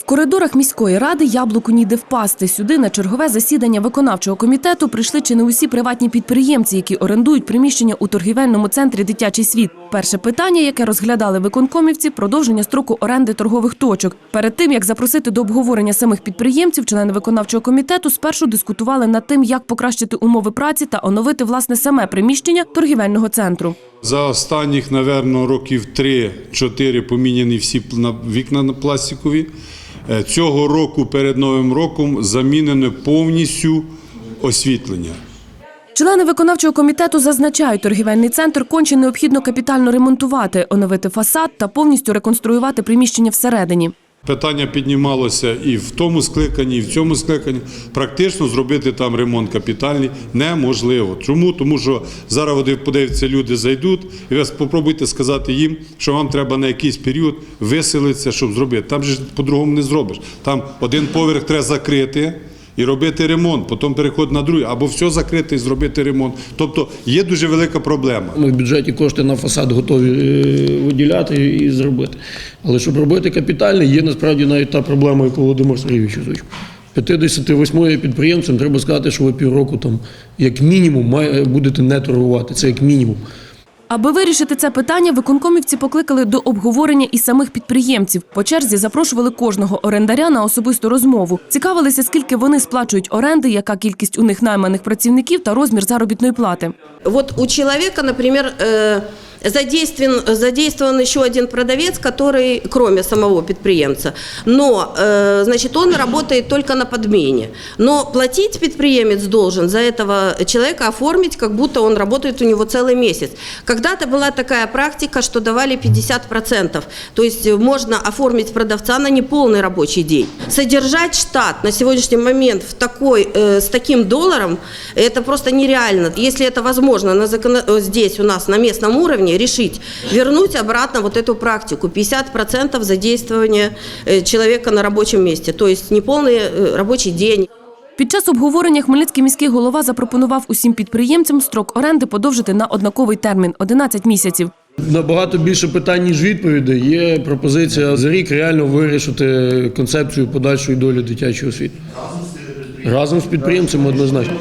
В коридорах міської ради яблуку ніде впасти. Сюди на чергове засідання виконавчого комітету прийшли чи не усі приватні підприємці, які орендують приміщення у торгівельному центрі Дитячий світ. Перше питання, яке розглядали виконкомівці, продовження строку оренди торгових точок. Перед тим як запросити до обговорення самих підприємців, члени виконавчого комітету спершу дискутували над тим, як покращити умови праці та оновити власне саме приміщення торгівельного центру. За останніх, напевно, років 3-4 поміняні всі вікна на пластикові. Е, Цього року перед Новим роком замінено повністю освітлення. Члени виконавчого комітету зазначають, торгівельний центр конче необхідно капітально ремонтувати, оновити фасад та повністю реконструювати приміщення всередині. Питання піднімалося і в тому скликанні, і в цьому скликанні. Практично зробити там ремонт капітальний неможливо. Чому? Тому що зараз вони подивляться, люди зайдуть, і ви спробуйте сказати їм, що вам треба на якийсь період виселитися, щоб зробити. Там же по-другому не зробиш. Там один поверх треба закрити. І робити ремонт, потім переход на другий, або все закрити і зробити ремонт. Тобто є дуже велика проблема. Ми в бюджеті кошти на фасад готові е, виділяти і зробити. Але щоб робити капітальне, є насправді навіть та проблема, яку Володимир Сергійович озвучив. 58 підприємцям треба сказати, що ви півроку там, як мінімум, має, будете не торгувати. Це як мінімум. Аби вирішити це питання, виконкомівці покликали до обговорення і самих підприємців. По черзі запрошували кожного орендаря на особисту розмову. Цікавилися, скільки вони сплачують оренди, яка кількість у них найманих працівників та розмір заробітної плати. От у чоловіка, например, э, задействован, задействован еще один продавец, который, кроме самого предприемца, но, э, значит, он работает только на подмене. Но платить предприемец должен за этого человека оформить, как будто он работает у него целый месяц. Когда-то была такая практика, что давали 50%. То есть можно оформить продавца на неполный рабочий день. Содержать штат на сегодняшний момент в такой, э, с таким долларом, это просто нереально. Если это возможно на законо- э, здесь у нас на местном уровне решить, вернуть обратно вот эту практику. 50% задействования э, человека на рабочем месте. То есть неполный э, рабочий день. Під час обговорення Хмельницький міський голова запропонував усім підприємцям строк оренди подовжити на однаковий термін 11 місяців. Набагато більше питань, ніж відповідей. Є пропозиція за рік реально вирішити концепцію подальшої долі дитячої освіти. Разом з підприємцями однозначно.